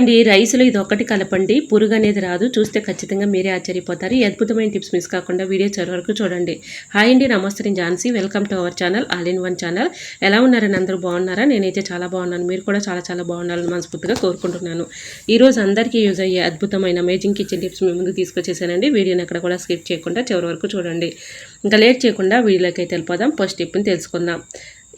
అండి రైస్లో ఇది ఒకటి కలపండి పురుగు అనేది రాదు చూస్తే ఖచ్చితంగా మీరే ఆశ్చర్యపోతారు. ఈ అద్భుతమైన టిప్స్ మిస్ కాకుండా వీడియో చివరి వరకు చూడండి. హాయ్ అండి నమస్తే నేను Jhansi. Welcome to our channel all in one channel. ఎలా ఉన్నారని అందరూ బాగున్నారా? నేనైతే చాలా బాగున్నాను. మీరు కూడా చాలా చాలా బాగుండాలని మనస్ఫూర్తిగా కోరుకుంటున్నాను. ఈ రోజు అందరికీ యూజ్ అయ్యే అద్భుతమైన అమేజింగ్ కిచెన్ టిప్స్ మీ ముందు తీసుకొచ్చేసానండి. వీడియోని ఎక్కడ కూడా స్కిప్ చేయకుండా చివరి వరకు చూడండి. ఇంకా లేట్ చేయకుండా వీడియోలోకి అయితే వెళ్ళిపోదాం. ఫస్ట్ టిప్ని తెలుసుకుందాం.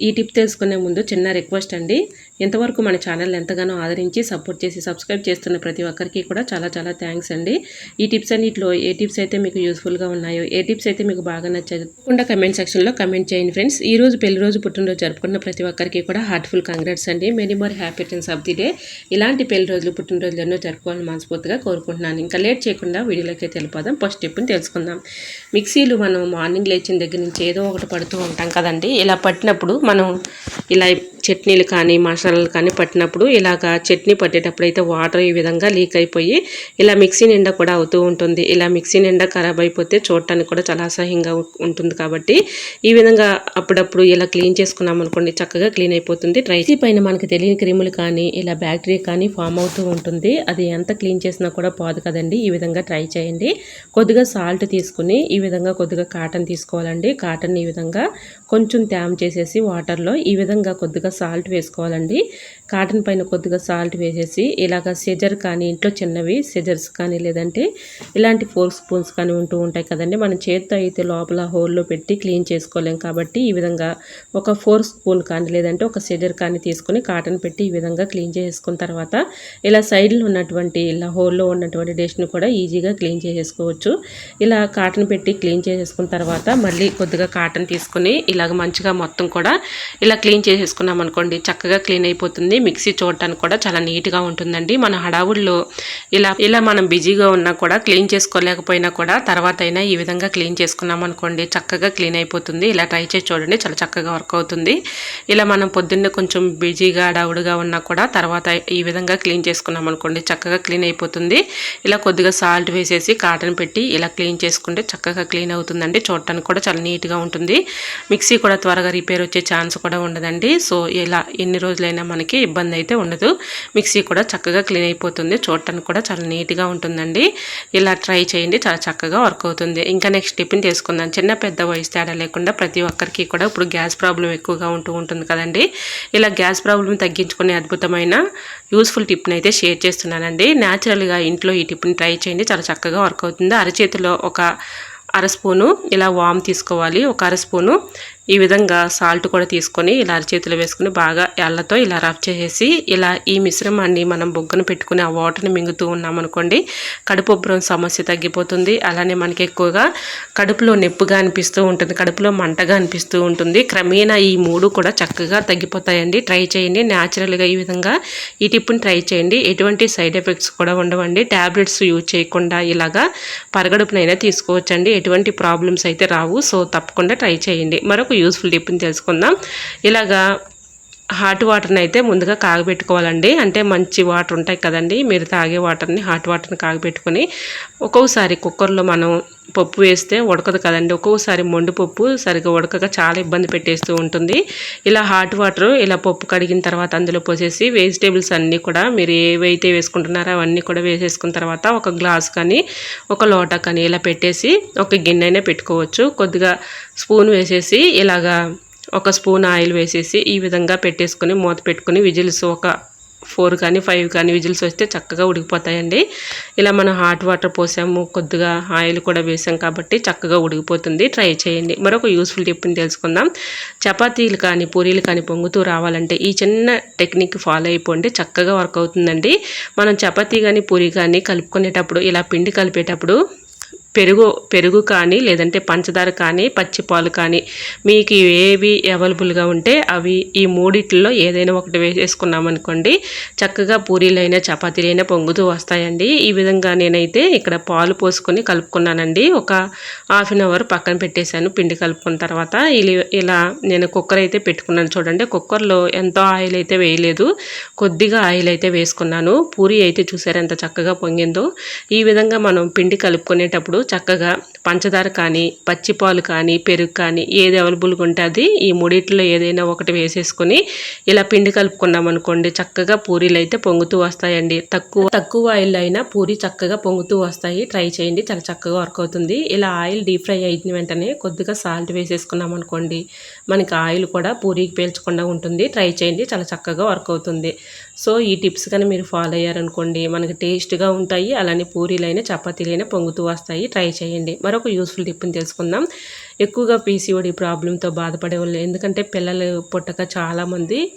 ఈ టిప్ తెలుసుకునే ముందు చిన్న రిక్వెస్ట్ అండి. ఇంతవరకు మన ఛానల్ ఎంతగానో ఆదరించి సపోర్ట్ చేసి సబ్స్క్రైబ్ చేస్తున్న ప్రతి ఒక్కరికి కూడా చాలా చాలా థ్యాంక్స్ అండి. ఈ టిప్స్ అన్నింటిలో ఏ టిప్స్ అయితే మీకు యూస్ఫుల్గా ఉన్నాయో ఏ టిప్స్ అయితే మీకు బాగా నచ్చదు తప్పకుండా కమెంట్ సెక్షన్లో కమెంట్ చేయండి ఫ్రెండ్స్. ఈ రోజు పెళ్ళి రోజు పుట్టినరోజు జరుపుకున్న ప్రతి ఒక్కరికి కూడా హార్ట్ఫుల్ కంగ్రాట్స్ అండి. Many more happy of the day. ఇలాంటి పెళ్ళి రోజులు పుట్టినరోజులు ఎన్నో జరుపుకోవాలని మనస్ఫూర్తిగా కోరుకుంటున్నాను. ఇంకా లేట్ చేయకుండా వీడియోలోకి తెలిపోదాం ఫస్ట్ టిప్ని తెలుసుకుందాం. మిక్సీలు మనం మార్నింగ్ లేచిన దగ్గర నుంచి ఏదో ఒకటి పడుతూ ఉంటాం కదండి. ఇలా పట్టినప్పుడు మనం ఇలా చట్నీలు కానీ కర్రలు కానీ పట్టినప్పుడు ఇలాగ చట్నీ పట్టేటప్పుడు అయితే వాటర్ ఈ విధంగా లీక్ అయిపోయి ఇలా మిక్సీ నిండా కూడా అవుతూ ఉంటుంది. ఇలా మిక్సీ నిండా ఖరాబ్ అయిపోతే చూడటానికి కూడా చాలా అసహ్యంగా ఉంటుంది కాబట్టి ఈ విధంగా అప్పుడప్పుడు ఇలా క్లీన్ చేసుకున్నాం అనుకోండి చక్కగా క్లీన్ అయిపోతుంది. రైసీ పైన మనకి తెలియని క్రిములు కానీ ఇలా బ్యాక్టీరియా కానీ ఫామ్ అవుతూ ఉంటుంది. అది ఎంత క్లీన్ చేసినా కూడా పోదు కదండి. ఈ విధంగా ట్రై చేయండి. కొద్దిగా సాల్ట్ తీసుకుని ఈ విధంగా కొద్దిగా కాటన్ తీసుకోవాలండి. కాటన్ ఈ విధంగా కొంచెం తేమ చేసేసి వాటర్లో ఈ విధంగా కొద్దిగా సాల్ట్ వేసుకోవాలండి. కాటన్ పైన కొద్దిగా సాల్ట్ వేసేసి ఇలాగ సెజర్ కానీ ఇంట్లో చిన్నవి సెజర్స్ కానీ లేదంటే ఇలాంటి ఫోర్ స్పూన్స్ కానీ ఉంటూ ఉంటాయి కదండి. మనం చేత్తో అయితే లోపల హోల్లో పెట్టి క్లీన్ చేసుకోలేం కాబట్టి ఈ విధంగా ఒక ఫోర్ స్పూన్ కానీ లేదంటే ఒక సెజర్ కానీ తీసుకొని కాటన్ పెట్టి ఈ విధంగా క్లీన్ చేసుకున్న తర్వాత ఇలా సైడ్లో ఉన్నటువంటి ఇలా హోల్లో ఉన్నటువంటి డస్ట్ని కూడా ఈజీగా క్లీన్ చేసేసుకోవచ్చు. ఇలా కాటన్ పెట్టి క్లీన్ చేసేసుకున్న తర్వాత మళ్ళీ కొద్దిగా కాటన్ తీసుకొని ఇలాగ మంచిగా మొత్తం కూడా ఇలా క్లీన్ చేసేసుకున్నాం అనుకోండి చక్కగా క్లీన్ అయిపోతుంది. మిక్సీ చూడటానికి కూడా చాలా నీట్గా ఉంటుందండి. మన హడావుల్లో ఇలా ఇలా మనం బిజీగా ఉన్నా కూడా క్లీన్ చేసుకోలేకపోయినా కూడా తర్వాత అయినా ఈ విధంగా క్లీన్ చేసుకున్నాం అనుకోండి చక్కగా క్లీన్ అయిపోతుంది. ఇలా ట్రై చేసి చూడండి చాలా చక్కగా వర్క్ అవుతుంది. ఇలా మనం పొద్దున్నే కొంచెం బిజీగా హడావుడిగా ఉన్నా కూడా తర్వాత ఈ విధంగా క్లీన్ చేసుకున్నాం అనుకోండి చక్కగా క్లీన్ అయిపోతుంది. ఇలా కొద్దిగా సాల్ట్ వేసేసి కాటన్ పెట్టి ఇలా క్లీన్ చేసుకుంటే చక్కగా క్లీన్ అవుతుందండి. చూడటానికి కూడా చాలా నీట్గా ఉంటుంది. మిక్సీ కూడా త్వరగా రిపేర్ వచ్చే ఛాన్స్ కూడా ఉండదండి. సో ఇలా ఎన్ని రోజులైనా మనకి ఇబ్బంది అయితే ఉండదు. మిక్సీ కూడా చక్కగా క్లీన్ అయిపోతుంది. చూడటానికి కూడా చాలా నీట్గా ఉంటుందండి. ఇలా ట్రై చేయండి. చాలా చక్కగా వర్క్ అవుతుంది. ఇంకా నెక్స్ట్ టిఫిన్ తీసుకుందాం. చిన్న పెద్ద వయసు తేడా లేకుండా ప్రతి ఒక్కరికి కూడా ఇప్పుడు గ్యాస్ ప్రాబ్లం ఎక్కువగా ఉంటూ ఉంటుంది కదండి. ఇలా గ్యాస్ ప్రాబ్లం తగ్గించుకునే అద్భుతమైన యూస్ఫుల్ టిప్ని అయితే షేర్ చేస్తున్నానండి. న్యాచురల్గా ఇంట్లో ఈ టిప్ని ట్రై చేయండి. చాలా చక్కగా వర్క్ అవుతుంది. అరచేతిలో ఒక అర స్పూను ఇలా వామ్ తీసుకోవాలి. ఒక అర స్పూను ఈ విధంగా సాల్ట్ కూడా తీసుకొని ఇలా అరచేతిలో వేసుకుని బాగా ఎళ్ళతో ఇలా రఫ్ చేసేసి ఇలా ఈ మిశ్రమాన్ని మనం బొగ్గను పెట్టుకుని ఆ వాటర్ని మింగుతూ ఉన్నామనుకోండి కడుపు ఉబ్బరం సమస్య తగ్గిపోతుంది. అలానే మనకి ఎక్కువగా కడుపులో నొప్పిగా అనిపిస్తూ ఉంటుంది కడుపులో మంటగా అనిపిస్తూ ఉంటుంది. క్రమేణా ఈ మూడు కూడా చక్కగా తగ్గిపోతాయండి. ట్రై చేయండి. న్యాచురల్గా ఈ విధంగా ఈ టిప్ని ట్రై చేయండి. ఎటువంటి సైడ్ ఎఫెక్ట్స్ కూడా ఉండవండి. ట్యాబ్లెట్స్ యూజ్ చేయకుండా ఇలాగా పరగడుపునైనా తీసుకోవచ్చండి. ఎటువంటి ప్రాబ్లమ్స్ అయితే రావు. సో తప్పకుండా ట్రై చేయండి. మరొక యూస్ఫుల్ టిప్ని తెలుసుకుందాం. ఇలాగా హాట్ వాటర్ని అయితే ముందుగా కాగబెట్టుకోవాలండి. అంటే మంచి వాటర్ ఉంటాయి కదండి. మీరు తాగే వాటర్ని హాట్ వాటర్ని కాగబెట్టుకొని ఒక్కొక్కసారి కుక్కర్లో మనం పప్పు వేస్తే ఉడకదు కదండి. ఒక్కొక్కసారి మొండు పప్పు సరిగ్గా ఉడకక చాలా ఇబ్బంది పెట్టేస్తూ ఉంటుంది. ఇలా హాట్ వాటర్ ఇలా పప్పు కడిగిన తర్వాత అందులో పోసేసి వెజిటేబుల్స్ అన్నీ కూడా మీరు ఏవైతే వేసుకుంటున్నారో అవన్నీ కూడా వేసేసుకున్న తర్వాత ఒక గ్లాస్ కానీ ఒక లోటా కానీ ఇలా పెట్టేసి ఒక గిన్నె అయినా పెట్టుకోవచ్చు. కొద్దిగా స్పూన్ వేసేసి ఇలాగా ఒక స్పూన్ ఆయిల్ వేసేసి ఈ విధంగా పెట్టేసుకొని మూత పెట్టుకొని విజిల్స్ ఒక ఫోర్ కానీ ఫైవ్ కానీ విజిల్స్ వస్తే చక్కగా ఉడికిపోతాయండి. ఇలా మనం హాట్ వాటర్ పోసాము కొద్దిగా ఆయిల్ కూడా వేసాం కాబట్టి చక్కగా ఉడికిపోతుంది. ట్రై చేయండి. మరొక యూస్ఫుల్ టిప్ని తెలుసుకుందాం. చపాతీలు కానీ పూరీలు కానీ పొంగుతూ రావాలంటే ఈ చిన్న టెక్నిక్ ఫాలో అయిపోండి. చక్కగా వర్క్ అవుతుందండి. మనం చపాతీ కానీ పూరి కానీ కలుపుకునేటప్పుడు ఇలా పిండి కలిపేటప్పుడు పెరుగు పెరుగు కానీ లేదంటే పంచదార కానీ పచ్చి పాలు కానీ మీకు ఏవి అవైలబుల్గా ఉంటే అవి ఈ మూడిట్లో ఏదైనా ఒకటి వేసేసుకున్నాం అనుకోండి చక్కగా పూరీలైనా చపాతీలైనా పొంగుతూ వస్తాయండి. ఈ విధంగా నేనైతే ఇక్కడ పాలు పోసుకొని కలుపుకున్నానండి. ఒక హాఫ్ అన్ అవర్ పక్కన పెట్టేశాను పిండి కలుపుకున్న తర్వాత. ఇలా ఇలా నేను కుక్కర్ అయితే పెట్టుకున్నాను చూడండి. కుక్కర్లో ఎంతో ఆయిల్ అయితే వేయలేదు కొద్దిగా ఆయిల్ అయితే వేసుకున్నాను. పూరి అయితే చూసారు ఎంత చక్కగా పొంగిందో. ఈ విధంగా మనం పిండి కలుపుకునేటప్పుడు చక్కగా పంచదార కానీ పచ్చిపాలు కానీ పెరుగు కానీ ఏది అవైలబుల్గా ఉంటుంది ఈ మూడిట్లో ఏదైనా ఒకటి వేసేసుకొని ఇలా పిండి కలుపుకున్నాం అనుకోండి చక్కగా పూరీలు అయితే పొంగుతూ వస్తాయండి. తక్కువ తక్కువ ఆయిల్ అయినా పూరి చక్కగా పొంగుతూ వస్తాయి. ట్రై చేయండి చాలా చక్కగా వర్క్ అవుతుంది. ఇలా ఆయిల్ డీప్ ఫ్రై అయిన వెంటనే కొద్దిగా సాల్ట్ వేసేసుకున్నాం అనుకోండి మనకి ఆయిల్ కూడా పూరికి పీల్చకుండా ఉంటుంది. ట్రై చేయండి చాలా చక్కగా వర్క్ అవుతుంది. సో ఈ టిప్స్ కానీ మీరు ఫాలో అయ్యారనుకోండి మనకి టేస్ట్గా ఉంటాయి. అలానే పూరీలైనా చపాతీలైనా పొంగుతూ వస్తాయి. ట్రై చేయండి. మరొక యూస్ఫుల్ టిప్ని తెలుసుకుందాం. ఎక్కువగా పీసీఓడి ప్రాబ్లంతో బాధపడే వాళ్ళు ఎందుకంటే పిల్లలు పుట్టక చాలామంది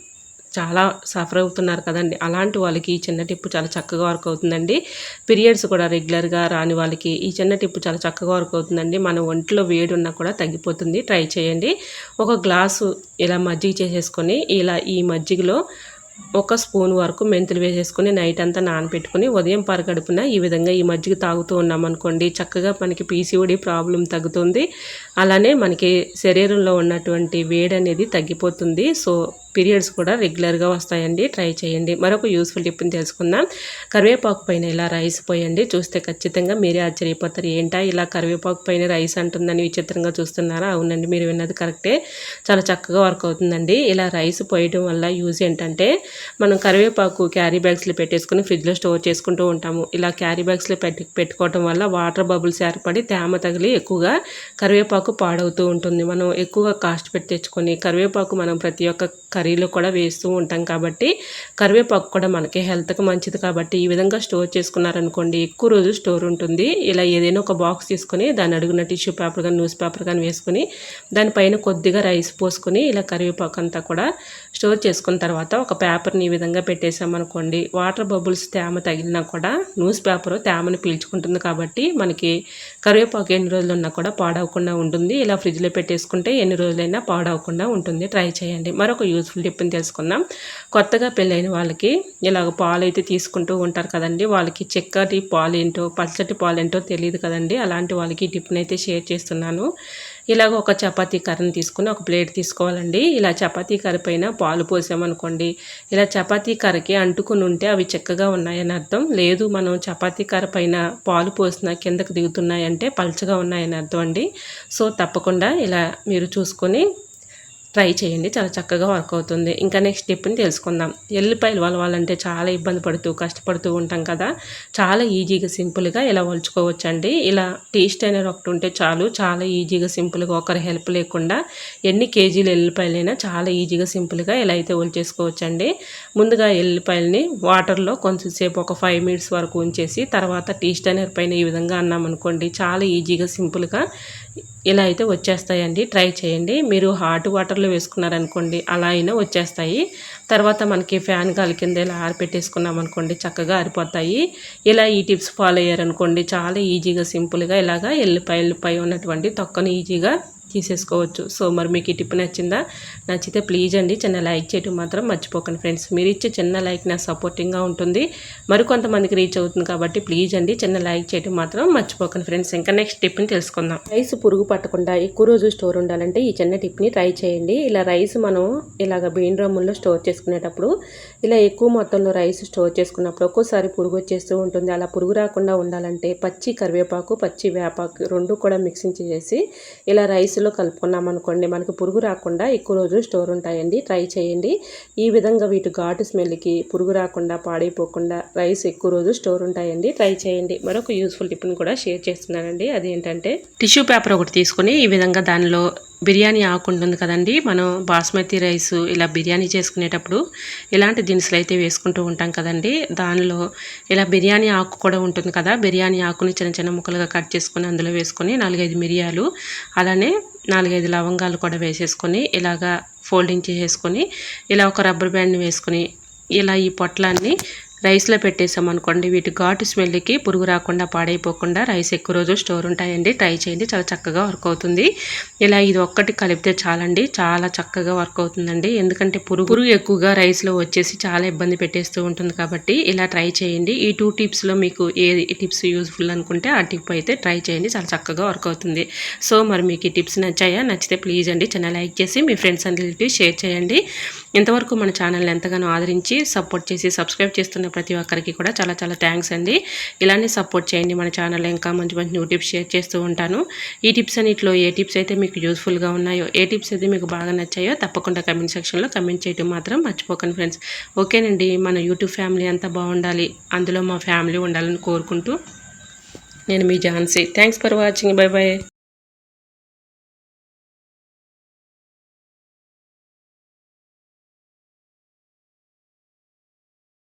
చాలా సఫర్ అవుతున్నారు కదండి. అలాంటి వాళ్ళకి ఈ చిన్న టిప్పు చాలా చక్కగా వర్క్ అవుతుందండి. పీరియడ్స్ కూడా రెగ్యులర్గా రాని వాళ్ళకి ఈ చిన్న టిప్పు చాలా చక్కగా వర్క్ అవుతుందండి. మన ఒంట్లో వేడి ఉన్నా కూడా తగ్గిపోతుంది. ట్రై చేయండి. ఒక గ్లాసు ఇలా మజ్జిగ చేసేసుకొని ఇలా ఈ మజ్జిగలో ఒక స్పూన్ వరకు మెంతులు వేసేసుకొని నైట్ అంతా నానబెట్టుకుని ఉదయం పరగడుపున ఈ విధంగా ఈ మజ్జిగ తాగుతూ ఉన్నామనుకోండి చక్కగా మనకి పీసీఓడి ప్రాబ్లం తగ్గుతుంది. అలానే మనకి శరీరంలో ఉన్నటువంటి వేడి అనేది తగ్గిపోతుంది. సో పీరియడ్స్ కూడా రెగ్యులర్గా వస్తాయండి. ట్రై చేయండి. మరొక యూస్ఫుల్ టిప్ని తెలుసుకుందాం. కరివేపాకు పైన ఇలా రైస్ పోయండి. చూస్తే ఖచ్చితంగా మీరే ఆశ్చర్యపోతారు. ఏంటా ఇలా కరివేపాకు పైన రైస్ అంటుందని విచిత్రంగా చూస్తున్నారా? అవునండి మీరు విన్నది కరెక్టే. చాలా చక్కగా వర్క్ అవుతుందండి. ఇలా రైస్ పోయడం వల్ల యూజ్ ఏంటంటే మనం కరివేపాకు క్యారీ బ్యాగ్స్లో పెట్టేసుకుని ఫ్రిడ్జ్లో స్టోర్ చేసుకుంటూ ఉంటాము. ఇలా క్యారీ బ్యాగ్స్లో పెట్టి పెట్టుకోవటం వల్ల వాటర్ బబుల్స్ ఏర్పడి తేమ తగిలి ఎక్కువగా కరివేపాకు పాడవుతూ ఉంటుంది. మనం ఎక్కువగా కాస్ట్ పెట్టి తెచ్చుకొని కరివేపాకు మనం ప్రతి ఒక్క కర్రీలో కూడా వేస్తూ ఉంటాం కాబట్టి కరివేపాకు కూడా మనకి హెల్త్కి మంచిది కాబట్టి ఈ విధంగా స్టోర్ చేసుకున్నారనుకోండి ఎక్కువ రోజు స్టోర్ ఉంటుంది. ఇలా ఏదైనా ఒక బాక్స్ తీసుకొని దాన్ని అడుగున టిష్యూ పేపర్ కానీ న్యూస్ పేపర్ కానీ వేసుకొని దానిపైన కొద్దిగా రైస్ పోసుకొని ఇలా కరివేపాకు అంతా కూడా స్టోర్ చేసుకున్న తర్వాత ఒక పేపర్ని ఈ విధంగా పెట్టేసామనుకోండి వాటర్ బబుల్స్ తేమ తగిలినా కూడా న్యూస్ పేపర్ తేమను పీల్చుకుంటుంది కాబట్టి మనకి కరివేపాకు ఎన్ని రోజులు ఉన్నా కూడా పాడవకుండా ఉంటుంది ఇలా ఫ్రిడ్జ్లో పెట్టేసుకుంటే ఎన్ని రోజులైనా పాడవకుండా ఉంటుంది. ట్రై చేయండి. మరొక యూజ్ఫుల్ యూస్ఫుల్ టిప్ని తెలుసుకుందాం. కొత్తగా పెళ్ళైన వాళ్ళకి ఇలాగ పాలు అయితే తీసుకుంటూ ఉంటారు కదండి. వాళ్ళకి చక్కటి పాలు ఏంటో పచ్చటి పాలు ఏంటో తెలియదు కదండి. అలాంటి వాళ్ళకి టిప్ని అయితే షేర్ చేస్తున్నాను. ఇలాగ ఒక చపాతీ కర్రని తీసుకుని ఒక ప్లేట్ తీసుకోవాలండి. ఇలా చపాతీ కర్ర పైన పాలు పోసామనుకోండి ఇలా చపాతీ కర్రకి అంటుకుని ఉంటే అవి చక్కగా ఉన్నాయని అర్థం. లేదు మనం చపాతీ కర్ర పైన పాలు పోసిన కిందకు దిగుతున్నాయంటే పల్చగా ఉన్నాయని అర్థం అండి. సో తప్పకుండా ఇలా మీరు చూసుకొని ట్రై చేయండి. చాలా చక్కగా వర్క్ అవుతుంది. ఇంకా నెక్స్ట్ స్టెప్ని తెలుసుకుందాం. ఎల్లిపాయలు వలవాలంటే చాలా ఇబ్బంది పడుతూ కష్టపడుతూ ఉంటాం కదా. చాలా ఈజీగా సింపుల్గా ఇలా వలుచుకోవచ్చు అండి ఇలా టేస్ట్ అనేది ఒకటి ఉంటే చాలు. చాలా ఈజీగా సింపుల్గా ఒకరి హెల్ప్ లేకుండా ఎన్ని కేజీలు ఎల్లిపాయలైనా చాలా ఈజీగా సింపుల్గా ఇలా అయితే వల్చేసుకోవచ్చండి. ముందుగా ఎల్లిపాయలని వాటర్లో కొంచెంసేపు ఒక ఫైవ్ మినిట్స్ వరకు ఉంచేసి తర్వాత టీ స్టైనర్ పైన ఈ విధంగా అన్నామనుకోండి చాలా ఈజీగా సింపుల్గా ఇలా అయితే వచ్చేస్తాయండి. ట్రై చేయండి. మీరు హాట్ వాటర్లో వేసుకున్నారనుకోండి అలా అయినా వచ్చేస్తాయి. తర్వాత మనకి ఫ్యాన్ గాలి కింద ఇలా ఆరిపెట్టేసుకున్నాం అనుకోండి చక్కగా ఆరిపోతాయి. ఇలా ఈ టిప్స్ ఫాలో అయ్యారనుకోండి చాలా ఈజీగా సింపుల్గా ఇలాగా ఎల్లిపాయలు పై ఉన్నటువంటి తొక్కను ఈజీగా తీసేసుకోవచ్చు. సో మరి మీకు ఈ టిప్ నచ్చిందా? నచ్చితే ప్లీజ్ అండి చిన్న లైక్ చేయడం మాత్రం మర్చిపోకండి ఫ్రెండ్స్. మీరు ఇచ్చే చిన్న లైక్ నా సపోర్టింగ్గా ఉంటుంది. మరికొంతమందికి రీచ్ అవుతుంది కాబట్టి ప్లీజ్ అండి చిన్న లైక్ చేయడం మాత్రం మర్చిపోకండి ఫ్రెండ్స్. ఇంకా నెక్స్ట్ టిప్ని తెలుసుకుందాం. రైస్ పురుగు పట్టకుండా ఎక్కువ రోజు స్టోర్ ఉండాలంటే ఈ చిన్న టిప్ని ట్రై చేయండి. ఇలా రైస్ మనం ఇలాగ బీన్ రమ్ముల్లో స్టోర్ చేసుకునేటప్పుడు ఇలా ఎక్కువ మొత్తంలో రైస్ స్టోర్ చేసుకున్నప్పుడు ఒక్కోసారి పురుగు వచ్చేస్తూ ఉంటుంది. అలా పురుగు రాకుండా ఉండాలంటే పచ్చి కరివేపాకు పచ్చి వేపాకు రెండు కూడా మిక్సింగ్ చేసి ఇలా రైస్లో కలుపుకున్నాం అనుకోండి మనకు పురుగు రాకుండా ఎక్కువ రోజులు స్టోర్ ఉంటాయండి. ట్రై చేయండి. ఈ విధంగా వీటి ఘాటు స్మెల్కి పురుగు రాకుండా పాడైపోకుండా రైస్ ఎక్కువ రోజు స్టోర్ ఉంటాయండి. ట్రై చేయండి. మరొక యూస్ఫుల్ టిప్ని కూడా షేర్ చేస్తున్నానండి. అదేంటంటే టిష్యూ పేపర్ ఒకటి తీసుకొని ఈ విధంగా దానిలో బిర్యానీ ఆకు ఉంటుంది కదండి. మనం బాస్మతి రైస్ ఇలా బిర్యానీ చేసుకునేటప్పుడు ఇలాంటి దినుసులు అయితే వేసుకుంటూ ఉంటాం కదండి. దానిలో ఇలా బిర్యానీ ఆకు కూడా ఉంటుంది కదా. బిర్యానీ ఆకుని చిన్న చిన్న ముక్కలుగా కట్ చేసుకొని అందులో వేసుకొని నాలుగైదు మిరియాలు అలానే నాలుగైదు లవంగాలు కూడా వేసేసుకొని ఇలాగా ఫోల్డింగ్ చేసేసుకొని ఇలా ఒక రబ్బర్ బ్యాండ్ని వేసుకొని ఇలా ఈ పొట్లాన్ని రైస్లో పెట్టేసాం అనుకోండి వీటి ఘాటు స్మెల్కి పురుగు రాకుండా పాడైపోకుండా రైస్ ఎక్కువ రోజు స్టోర్ ఉంటాయండి. ట్రై చేయండి చాలా చక్కగా వర్క్ అవుతుంది. ఇలా ఇది ఒక్కటి కలిపితే చాలండి చాలా చక్కగా వర్క్ అవుతుందండి. ఎందుకంటే పురుగు ఎక్కువగా రైస్లో వచ్చేసి చాలా ఇబ్బంది పెట్టేస్తూ ఉంటుంది కాబట్టి ఇలా ట్రై చేయండి. ఈ టూ టిప్స్లో మీకు ఏ టిప్స్ యూజ్ఫుల్ అనుకుంటే ఆ టిప్ అయితే ట్రై చేయండి చాలా చక్కగా వర్క్ అవుతుంది. సో మరి మీకు ఈ టిప్స్ నచ్చాయా? నచ్చితే ప్లీజ్ అండి చిన్న లైక్ చేసి మీ ఫ్రెండ్స్ అండ్ రిలేటివ్స్ షేర్ చేయండి. ఇంతవరకు మన ఛానల్ని ఎంతగానో ఆదరించి సపోర్ట్ చేసి సబ్స్క్రైబ్ చేస్తున్న ప్రతి ఒక్కరికి కూడా చాలా చాలా థ్యాంక్స్ అండి. ఇలానే సపోర్ట్ చేయండి మన ఛానల్ ఇంకా మంచి మంచి న్యూ టిప్స్ షేర్ చేస్తూ ఉంటాను. ఈ టిప్స్ అన్నింటిలో ఏ టిప్స్ అయితే మీకు యూస్ఫుల్గా ఉన్నాయో ఏ టిప్స్ అయితే మీకు బాగా నచ్చాయో తప్పకుండా కమెంట్ సెక్షన్లో కమెంట్ చేయడం మాత్రం మర్చిపోకండి ఫ్రెండ్స్ ఓకేనండి మన యూట్యూబ్ ఫ్యామిలీ అంతా బాగుండాలి అందులో మా ఫ్యామిలీ ఉండాలని కోరుకుంటూ నేను మీ Jhansi. Thanks for watching bye bye